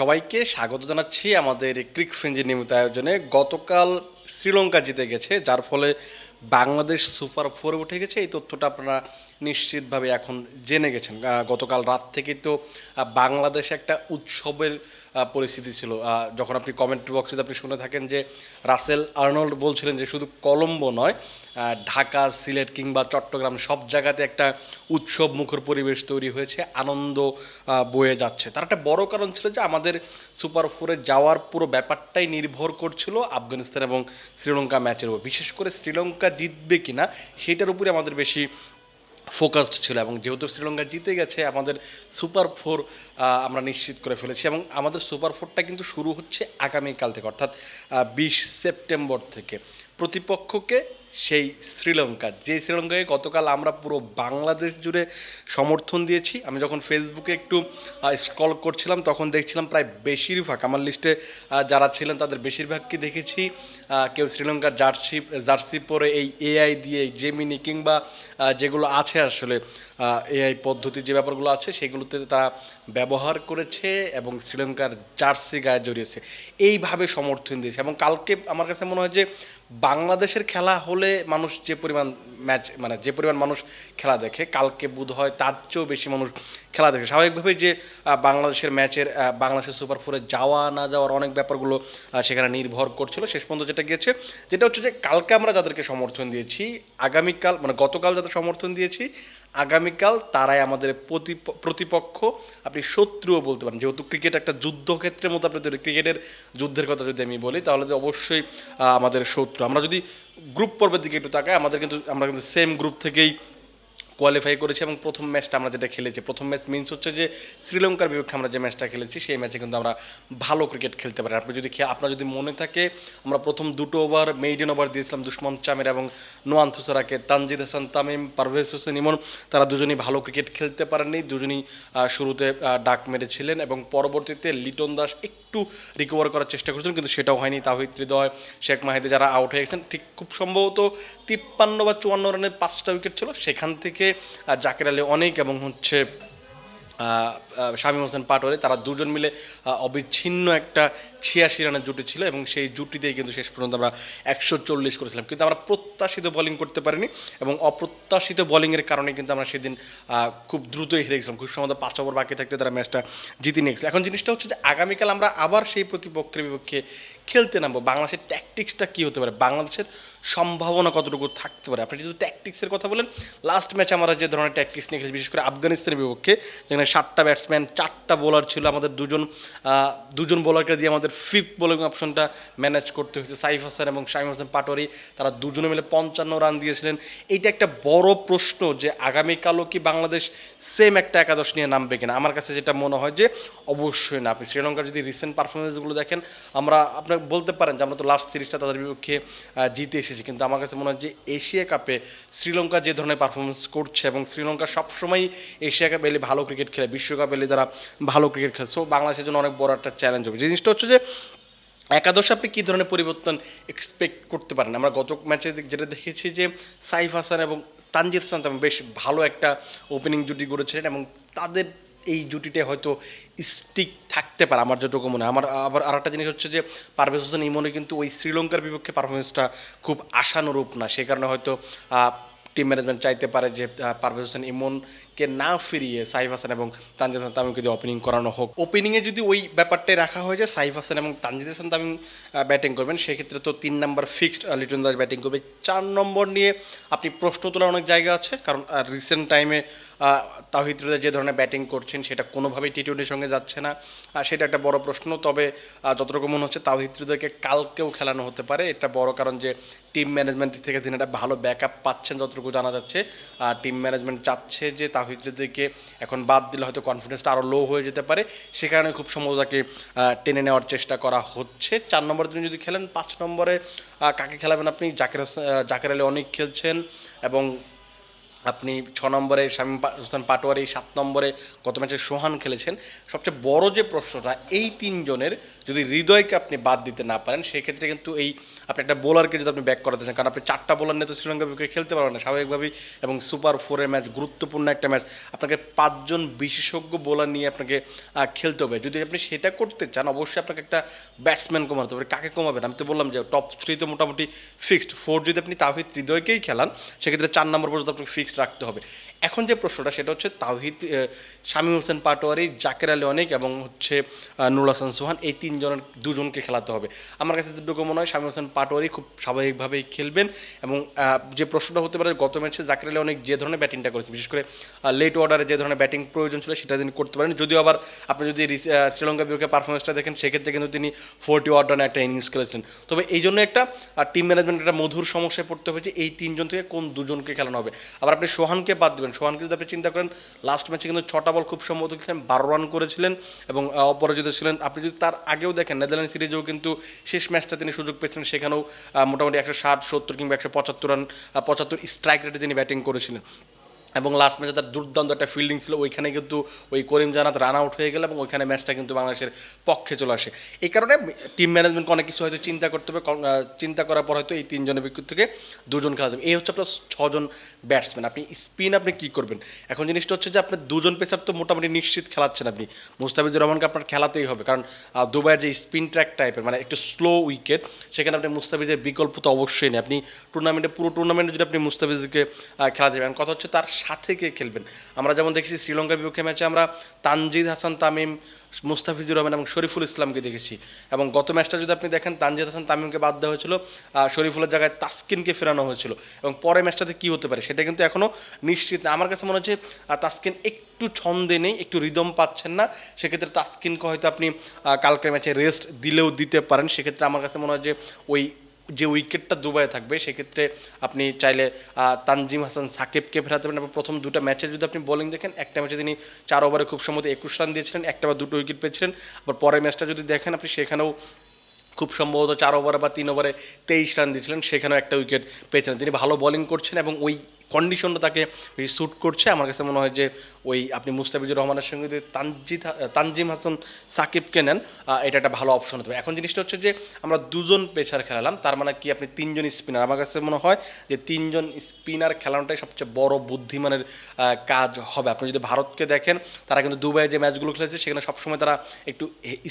সবাইকে স্বাগত জানাচ্ছি আমাদের ক্রিক ফ্রেঞ্জের নিয়মিত আয়োজনে। গতকাল শ্রীলঙ্কা জিতে গেছে, যার ফলে বাংলাদেশ সুপার ফোরে উঠে গেছে। এই তথ্যটা আপনারা নিশ্চিতভাবে এখন জেনে গেছেন। গতকাল রাত থেকে তো বাংলাদেশ একটা উৎসবের পরিস্থিতি ছিল। যখন আপনি কমেন্ট বক্সে আপনি শুনে থাকেন যে রাসেল আর্নল্ড বলছিলেন যে শুধু কলম্বো নয় ঢাকা, সিলেট কিংবা চট্টগ্রাম সব জায়গাতে একটা উৎসব মুখর পরিবেশ তৈরি হয়েছে, আনন্দ বয়ে যাচ্ছে। তার একটা বড় কারণ ছিল যে আমাদের সুপার ফোরে যাওয়ার পুরো ব্যাপারটাই নির্ভর করছিল আফগানিস্তান এবং শ্রীলঙ্কা ম্যাচের উপর। বিশেষ করে শ্রীলঙ্কা জিতবে কিনা, সেটার উপরে আমাদের বেশি ফোকাসড ছিল এবং যেহেতু শ্রীলঙ্কা জিতে গেছে, আমাদের সুপার ফোর আমরা নিশ্চিত করে ফেলেছি এবং আমাদের সুপার ফোরটা কিন্তু শুরু হচ্ছে আগামীকাল থেকে, অর্থাৎ বিশ সেপ্টেম্বর থেকে। প্রতিপক্ষকে সেই শ্রীলঙ্কার। যে শ্রীলঙ্কাকে গতকাল আমরা পুরো বাংলাদেশ জুড়ে সমর্থন দিয়েছি, আমি যখন ফেসবুকে একটু স্ক্রল করছিলাম, তখন দেখছিলাম প্রায় বেশিরভাগ, আমার লিস্টে যারা ছিলেন তাদের বেশিরভাগকে দেখেছি কেউ শ্রীলঙ্কার জার্সি জার্সি পরে এই এআই দিয়ে জেমিনি কিংবা যেগুলো আছে আসলে এআই পদ্ধতির যে ব্যাপারগুলো আছে, সেগুলোতে তারা ব্যবহার করেছে এবং শ্রীলঙ্কার জার্সি গায়ে জড়িয়েছে। এইভাবে সমর্থন দিয়েছে এবং কালকে আমার কাছে মনে হয় যে বাংলাদেশের খেলা হলে মানুষ যে পরিমাণ ম্যাচ মানে যে পরিমাণ মানুষ খেলা দেখে, কালকে বুধ হয় তার চেয়েও বেশি মানুষ খেলা দেখে। স্বাভাবিকভাবেই যে বাংলাদেশের ম্যাচের বাংলাদেশের সুপার ফোরে যাওয়া না যাওয়ার অনেক ব্যাপারগুলো সেখানে নির্ভর করছিল। শেষ পর্যন্ত যেটা গিয়েছে, যেটা হচ্ছে যে, কালকে আমরা যাদেরকে সমর্থন দিয়েছি, আগামীকাল মানে গতকাল যাদের সমর্থন দিয়েছি আগামীকাল তারাই আমাদের প্রতিপ- প্রতিপক্ষ। আপনি শত্রুও বলতে পারেন। যেহেতু ক্রিকেট একটা যুদ্ধক্ষেত্রের মতো আপনি ক্রিকেটের যুদ্ধের কথা যদি আমি বলি, তাহলে তো অবশ্যই আমাদের শত্রু। আমরা যদি গ্রুপ পর্বের দিকে একটু তাকাই, আমাদের কিন্তু আমরা কিন্তু সেম গ্রুপ থেকেই কোয়ালিফাই করেছি এবং প্রথম ম্যাচটা আমরা যেটা খেলেছি। প্রথম ম্যাচ মিনস হচ্ছে যে শ্রীলঙ্কার বিপক্ষে আমরা যে ম্যাচটা খেলেছি, সেই ম্যাচে কিন্তু আমরা ভালো ক্রিকেট খেলতে পারি। আপনি যদি আপনার যদি মনে থাকে, আমরা প্রথম দুটো ওভার মেইডেন ওভার দিয়েছিলাম দুষ্মন চামের এবং নোয়ান থুসারাকে। তানজিদ হাসান, তামিম, পারভেজ হোসেন, ইমন, তারা দুজনই ভালো ক্রিকেট খেলতে পারেননি। দুজনই শুরুতে ডাক মেরেছিলেন এবং পরবর্তীতে লিটন দাস একটু রিকভার করার চেষ্টা করেছিলেন, কিন্তু সেটাও হয়নি। তাহিদ হৃদয়, শেখ মাহিদে যারা আউট হয়ে গেছেন, ঠিক খুব সম্ভবত তিপ্পান্ন বা চুয়ান্ন রানের পাঁচটা উইকেট ছিল। সেখান থেকে জাকের আলী অনেক এবং হচ্ছে শামীম হোসেন পাটোয়ারি, তারা দুজন মিলে অবিচ্ছিন্ন একটা ছিয়াশি রানের জুটি ছিল এবং সেই জুটিতেই কিন্তু শেষ পর্যন্ত আমরা একশো চল্লিশ করেছিলাম। কিন্তু আমরা প্রত্যাশিত বোলিং করতে পারিনি এবং অপ্রত্যাশিত বোলিংয়ের কারণে কিন্তু আমরা সেদিন খুব দ্রুতই হেরে গেছিলাম। খুব সম্ভবত পাঁচ ওভার বাকি থাকতে তারা ম্যাচটা জিতে নিয়ে গেছিল এখন জিনিসটা হচ্ছে যে আগামীকাল আমরা আবার সেই প্রতিপক্ষের বিপক্ষে খেলতে নামবো। বাংলাদেশের ট্যাকটিক্সটা কী হতে পারে? বাংলাদেশের সম্ভাবনা কতটুকু থাকতে পারে? আপনি যদি ট্যাকটিক্সের কথা বলেন লাস্ট ম্যাচ আমরা যে ধরনের ট্যাকটিক্স নিয়ে খেলেছি, বিশেষ করে আফগানিস্তানের বিপক্ষে, যেখানে সাতটা ব্যাটসম্যান চারটা বোলার ছিল। আমাদের দুজন দুজন বোলারকে দিয়ে আমাদের ফিফথ বোলিং অপশনটা ম্যানেজ করতে হয়েছে। সাইফ হাসান এবং শাহিম হাসান পাটোয়ারি, তারা দুজনে মিলে পঞ্চান্ন রান দিয়েছিলেন। এইটা একটা বড় প্রশ্ন যে আগামীকালও কি বাংলাদেশ সেম একটা একাদশ নিয়ে নামবে কিনা? আমার কাছে যেটা মনে হয় যে অবশ্যই না। আপনি শ্রীলঙ্কার যদি রিসেন্ট পারফরমেন্সগুলো দেখেন, আমরা আপনার বলতে পারেন যে আমরা তো লাস্ট তিরিশটা তাদের বিপক্ষে জিতে এসেছি। কিন্তু আমার কাছে মনে হয় যে এশিয়া কাপে শ্রীলঙ্কা যে ধরনের পারফরমেন্স করছে এবং শ্রীলঙ্কা সবসময় এশিয়া কাপ এলে ভালো ক্রিকেট খেলে, বিশ্বকাপ এলে তারা ভালো ক্রিকেট খেলে সো বাংলাদেশের জন্য অনেক বড় একটা চ্যালেঞ্জ হবে। জিনিসটা হচ্ছে যে, একাদশে আপনি কী ধরনের পরিবর্তন এক্সপেক্ট করতে পারেন? আমরা গত ম্যাচে যেটা দেখেছি যে, সাইফ হাসান এবং তানজিদ হাসান বেশ ভালো একটা ওপেনিং জুটি গড়েছিলেন এবং তাদের এই জুটিতে হয়তো স্টিক থাকতে পারে আমার যেটুকু মনে হয়। আমার, আবার আর একটা জিনিস হচ্ছে যে, পারভেজ হোসেন ইমনে কিন্তু ওই শ্রীলঙ্কার বিপক্ষে পারফরমেন্সটা খুব আশানুরূপ না। সে কারণে হয়তো টিম ম্যানেজমেন্ট চাইতে পারে যে পারভেজ হোসেন ইমনকে না ফিরিয়ে সাইফ হাসান এবং তানজিদ হাসান তামিমকে দিয়ে ওপেনিং করানো হোক। ওপেনিংয়ে যদি ওই ব্যাপারটাই রাখা হয় যে সাইফ হাসান এবং তানজিদ হাসান তামিম ব্যাটিং করবেন, সেক্ষেত্রে তো তিন নম্বর ফিক্সড লিটন দাস ব্যাটিং করবে। চার নম্বর নিয়ে আপনি প্রশ্ন তোলার অনেক জায়গা আছে, কারণ রিসেন্ট টাইমে তাহিদ হৃদয় যে ধরনের ব্যাটিং করছেন, সেটা কোনোভাবেই টি টোয়েন্টির সঙ্গে যাচ্ছে না। সেটা একটা বড় প্রশ্ন, তবে যতটুকু মনে হচ্ছে তাহিদ হৃদয়কে কালকেও খেলানো হতে পারে। এটা বড় কারণ যে টিম ম্যানেজমেন্ট থেকে তিনি একটা ভালো ব্যাকআপ পাচ্ছেন, যতটুকু জানা যাচ্ছে। আর টিম ম্যানেজমেন্ট চাচ্ছে যে তাহিদ হৃদয়কে এখন বাদ দিলে হয়তো কনফিডেন্সটা আরও লো হয়ে যেতে পারে। সে কারণে খুব সম্ভবত তাকে টেনে নেওয়ার চেষ্টা করা হচ্ছে। চার নম্বরে তিনি যদি খেলেন, পাঁচ নম্বরে কাকে খেলাবেন আপনি? জাকের জাকের আলী অনেক খেলছেন এবং আপনি ছ নম্বরে শামীম হোসেন পাটোয়ারি, সাত নম্বরে গত ম্যাচে সোহান খেলেছেন। সবচেয়ে বড় যে প্রশ্নটা, এই তিনজনের যদি হৃদয়কে আপনি বাদ দিতে না পারেন, সেক্ষেত্রে কিন্তু এই আপনি একটা বোলারকে যদি আপনি ব্যাক করাতে চান, কারণ আপনি চারটা বোলার নিয়ে তো শ্রীলঙ্কা বিপক্ষে খেলতে পারবেন না। স্বাভাবিকভাবেই এবং সুপার ফোরের ম্যাচ গুরুত্বপূর্ণ একটা ম্যাচ আপনাকে পাঁচজন বিশেষজ্ঞ বোলার নিয়ে আপনাকে খেলতে হবে। যদি আপনি সেটা করতে চান, অবশ্যই আপনাকে একটা ব্যাটসম্যান কমাতে হবে। কাকে কমাবেন? আমি তো বললাম যে টপ থ্রি তো মোটামুটি ফিক্সড ফোর যদি আপনি তাহিদ হৃদয়কেই খেলান, সেক্ষেত্রে চার নম্বর পর্যন্ত আপনাকে রাখতে হবে। এখন যে প্রশ্নটা সেটা হচ্ছে আহ, শামীম হোসেন পাটোয়ারি জাকের আলী অনেক এবং হচ্ছে নুরুল হাসান সোহান এই তিনজনের দুজনকে খেলাতে হবে। আমার কাছে যেটুকু মনে হয় শামীম হোসেন পাটোয়ারি খুব স্বাভাবিকভাবেই খেলবেন এবং যে প্রশ্নটা হতে পারে গত ম্যাচে জাকের আলী অনেক যে ধরনের ব্যাটিংটা করেছে বিশেষ করে লেট অর্ডারে যে ধরনের ব্যাটিং প্রয়োজন ছিল সেটা তিনি করতে পারেন যদিও আবার আপনি যদি শ্রীলঙ্কা বিপক্ষে পারফরমেন্সটা দেখেন সেক্ষেত্রে কিন্তু তিনি ফোরটি অর্ডারে একটা ইনিংস খেলেছেন। তবে এই জন্য একটা টিম ম্যানেজমেন্ট একটা মধুর সমস্যায় পড়তে হয়েছে এই তিনজন থেকে কোন দুজনকে খেলানো হবে? আবার আপনি সোহানকে বাদ দেবেন সোহানকে কিন্তু আপনি চিন্তা করেন লাস্ট ম্যাচে কিন্তু ছটা বল খুব সম্ভবত খেলেন বারো রান করেছিলেন এবং অপরাজিত ছিলেন। আপনি যদি তার আগেও দেখেন, নেদারল্যান্ড সিরিজেও কিন্তু শেষ ম্যাচটা তিনি সুযোগ পেয়েছিলেন। সেখানেও মোটামুটি একশো ষাট, সত্তর কিংবা একশো পঁচাত্তর রান পঁচাত্তর স্ট্রাইক রেটে তিনি ব্যাটিং করেছিলেন। এবং লাস্ট ম্যাচে তার দুর্দান্ত একটা ফিল্ডিং ছিল, ওইখানে কিন্তু ওই করিম জানাত রান আউট হয়ে গেল এবং ওইখানে ম্যাচটা কিন্তু বাংলাদেশের পক্ষে চলে আসে। এই কারণে টিম ম্যানেজমেন্টকে অনেক কিছু হয়তো চিন্তা করতে হবে চিন্তা করার পর হয়তো এই তিনজনের বিক্ষুদ থেকে দুজন খেলা দেবে এই হচ্ছে আপনার ছজন ব্যাটসম্যান আপনি স্পিন আপনি কী করবেন? এখন জিনিসটা হচ্ছে যে আপনার দুজন পেসার তো মোটামুটি নিশ্চিত খেলাচ্ছেন আপনি। মুস্তাফিজুর রহমানকে আপনার খেলাতেই হবে, কারণ দুবাইয়ের যে স্পিন ট্র্যাক টাইপের মানে একটু স্লো উইকেট সেখানে আপনি মুস্তাফিজের বিকল্প তো অবশ্যই নেই। আপনি টুর্নামেন্টে পুরো টুর্নামেন্টে যদি আপনি মুস্তাফিজকে খেলা দেবেন কথা হচ্ছে তার সাথে কে খেলবেন। আমরা যেমন দেখেছি শ্রীলঙ্কার বিপক্ষে ম্যাচে আমরা তানজিদ হাসান, তামিম, মুস্তাফিজুর রহমান এবং শরীফুল ইসলামকে দেখেছি। এবং গত ম্যাচটা যদি আপনি দেখেন, তানজিদ হাসান, তামিমকে বাদ দেওয়া হয়েছিল শরীফুলের জায়গায় তাসকিনকে ফেরানো হয়েছিল। এবং পরের ম্যাচটাতে কী হতে পারে সেটা কিন্তু এখনও নিশ্চিত আমার কাছে মনে হচ্ছে তাসকিন একটু ছন্দে নেই, একটু রিদম পাচ্ছেন না। সেক্ষেত্রে তাসকিনকে হয়তো আপনি কালকের ম্যাচে রেস্ট দিলেও দিতে পারেন। সেক্ষেত্রে আমার কাছে মনে হয় যে ওই যে উইকেটটা দুবাইয়ে থাকবে, সেক্ষেত্রে আপনি চাইলে তানজিম হাসান সাকিবকে ফেরাতে পারেন। এবং প্রথম দুটো ম্যাচে যদি আপনি বলিং দেখেন, একটা ম্যাচে তিনি চার ওভারে খুব সম্ভবত একুশ রান দিয়েছিলেন, একটা বা দুটো উইকেট পেয়েছিলেন। আবার পরের ম্যাচটা যদি দেখেন, আপনি সেখানেও খুব সম্ভবত চার ওভারে বা তিন ওভারে তেইশ রান দিয়েছিলেন, সেখানেও একটা উইকেট পেয়েছিলেন। তিনি ভালো বোলিং করছেন এবং ওই কন্ডিশনটা তাকে শ্যুট করছে। আমার কাছে মনে হয় যে ওই আপনি মুস্তাফিজুর রহমানের সঙ্গে যদি তানজিদ, তানজিম হাসান সাকিবকে নেন এটা একটা ভালো অপশন হতে এখন জিনিসটা হচ্ছে যে আমরা দুজন পেছার খেলালাম, তার মানে কি আপনি তিনজন স্পিনার আমার কাছে মনে হয় যে তিনজন স্পিনার খেলানোটাই সবচেয়ে বড় বুদ্ধিমানের কাজ হবে। আপনি যদি ভারতকে দেখেন, তারা কিন্তু দুবাইয়ে যে ম্যাচগুলো খেলেছে, সেখানে সবসময় তারা একটু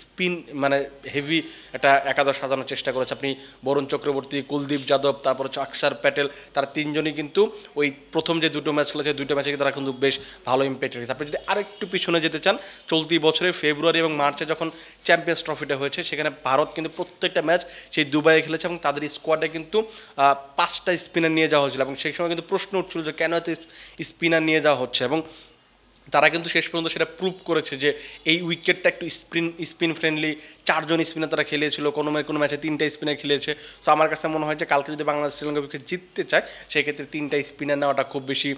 স্পিন মানে হেভি একটা একাদশ সাজানোর চেষ্টা করেছে। আপনি বরুণ চক্রবর্তী, কুলদীপ যাদব, তারপর হচ্ছে অক্ষর প্যাটেল, তারা তিনজনই কিন্তু ওই প্রথম যে দুটো ম্যাচ খেলেছে দুটো ম্যাচে তারা কিন্তু বেশ ভালো ইম্প্যাক্ট রেখেছে। আপনি যদি আরেকটু পিছনে যেতে চান, চলতি বছরে ফেব্রুয়ারি এবং মার্চে যখন চ্যাম্পিয়ন্স ট্রফিটা হয়েছে, সেখানে ভারত কিন্তু প্রত্যেকটা ম্যাচ সেই দুবাইয়ে খেলেছে এবং তাদের স্কোয়াডে কিন্তু পাঁচটা স্পিনার নিয়ে যাওয়া হয়েছিল। এবং সেই সময় কিন্তু প্রশ্ন উঠছিল যে কেন এত স্পিনার নিয়ে যাওয়া হচ্ছে? এবং তারা কিন্তু শেষ পর্যন্ত সেটা প্রুভ করেছে যে এই উইকেটটা একটু স্পিন স্পিন ফ্রেন্ডলি চারজন স্পিনার তারা খেলেছিল কোনো কোনো ম্যাচে তিনটা স্পিনার খেলেছে সো আমার কাছে মনে হয় যে কালকে যদি বাংলাদেশ শ্রীলঙ্কা বিপক্ষে জিততে চায়, সেক্ষেত্রে তিনটা স্পিনার নেওয়াটা খুব বেশি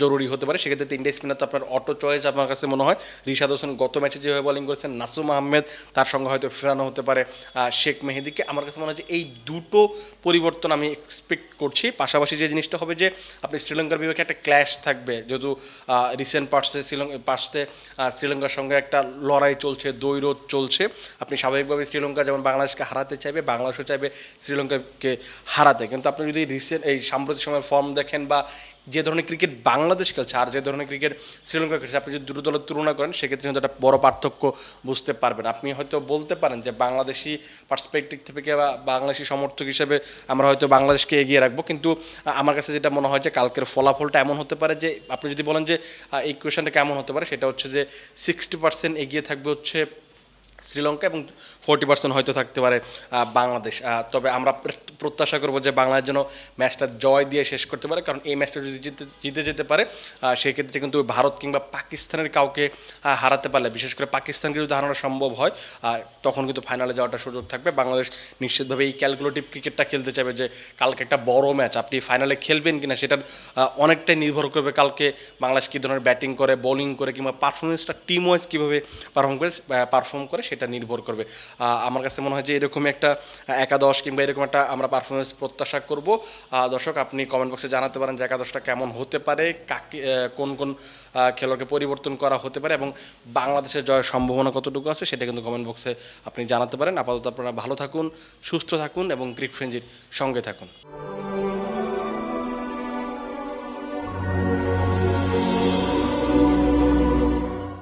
জরুরি হতে পারে। সেক্ষেত্রে তিনটা স্পিনার তো আপনার অটো চয়েস আমার কাছে মনে হয়। রিশাদ হোসেন গত ম্যাচে যেভাবে বোলিং করেছেন, নাসুম আহমেদ, তার সঙ্গে হয়তো ফেরানো হতে পারে শেখ মেহেদিকে। আমার কাছে মনে হয় যে এই দুটো পরিবর্তন আমি এক্সপেক্ট করছি। পাশাপাশি যে জিনিসটা হবে যে, আপনি শ্রীলঙ্কার বিপক্ষে একটা ক্ল্যাশ থাকবে। যেহেতু রিসেন্ট পার্সে শ্রীলঙ্কা পাশে শ্রীলঙ্কার সঙ্গে একটা লড়াই চলছে দৈরথ চলছে। আপনি স্বাভাবিকভাবে শ্রীলঙ্কা যেমন বাংলাদেশকে হারাতে চাইবে, বাংলাদেশও চাইবে শ্রীলঙ্কাকে হারাতে। কিন্তু আপনি যদি রিসেন্ট এই সাম্প্রতিক সময়ের ফর্ম দেখেন বা যে ধরনের ক্রিকেট বাংলাদেশ খেলছে আর যে ধরনের ক্রিকেট শ্রীলঙ্কা খেলছে, আপনি যদি দুটো দলের তুলনা করেন, সেক্ষেত্রে কিন্তু একটা বড় পার্থক্য বুঝতে পারবেন। আপনি হয়তো বলতে পারেন যে বাংলাদেশি পার্সপেক্টিভ থেকে বা বাংলাদেশি সমর্থক হিসেবে আমরা হয়তো বাংলাদেশকে এগিয়ে রাখব, কিন্তু আমার কাছে যেটা মনে হয় যে কালকের ফলাফলটা এমন হতে পারে যে, আপনি যদি বলেন যে এই কোয়েশনটা কেমন হতে পারে, সেটা হচ্ছে যে সিক্সটি পার্সেন্ট এগিয়ে থাকবে হচ্ছে শ্রীলঙ্কা এবং ফোরটি পার্সেন্ট হয়তো থাকতে পারে বাংলাদেশ। তবে আমরা প্রত্যাশা করব যে বাংলার যেন ম্যাচটা জয় দিয়ে শেষ করতে পারে কারণ এই ম্যাচটা যদি জিতে জিতে যেতে পারে সেক্ষেত্রে কিন্তু ভারত কিংবা পাকিস্তানের কাউকে হারাতে পারলে বিশেষ করে পাকিস্তানকে যদি হারানো সম্ভব হয় আহ, তখন কিন্তু ফাইনালে যাওয়াটা সুযোগ থাকবে। বাংলাদেশ নিশ্চিতভাবে এই ক্যালকুলেটিভ ক্রিকেটটা খেলতে চাইবে যে কালকে একটা বড় ম্যাচ আপনি ফাইনালে খেলবেন কিনা সেটার অনেকটাই নির্ভর করবে কালকে বাংলাদেশ কী ধরনের ব্যাটিং করে বোলিং করে কিংবা পারফরমেন্সটা টিম ওয়াইজ কীভাবে পারফর্ম করে পারফর্ম করে সেটা নির্ভর করবে। আমার কাছে মনে হয় যে এরকমই একটা একাদশ কিংবা এরকম একটা আমরা পারফরমেন্স প্রত্যাশা করব। দর্শক, আপনি কমেন্ট বক্সে জানাতে পারেন যে একাদশটা কেমন হতে পারে, কাকে কোন কোন খেলোয়াড়কে পরিবর্তন করা হতে পারে এবং বাংলাদেশের জয়ের সম্ভাবনা কতটুকু আছে সেটা কিন্তু কমেন্ট বক্সে আপনি জানাতে পারেন। আপাতত আপনারা ভালো থাকুন, সুস্থ থাকুন এবং ক্রিক ফ্রেঞ্জির সঙ্গে থাকুন।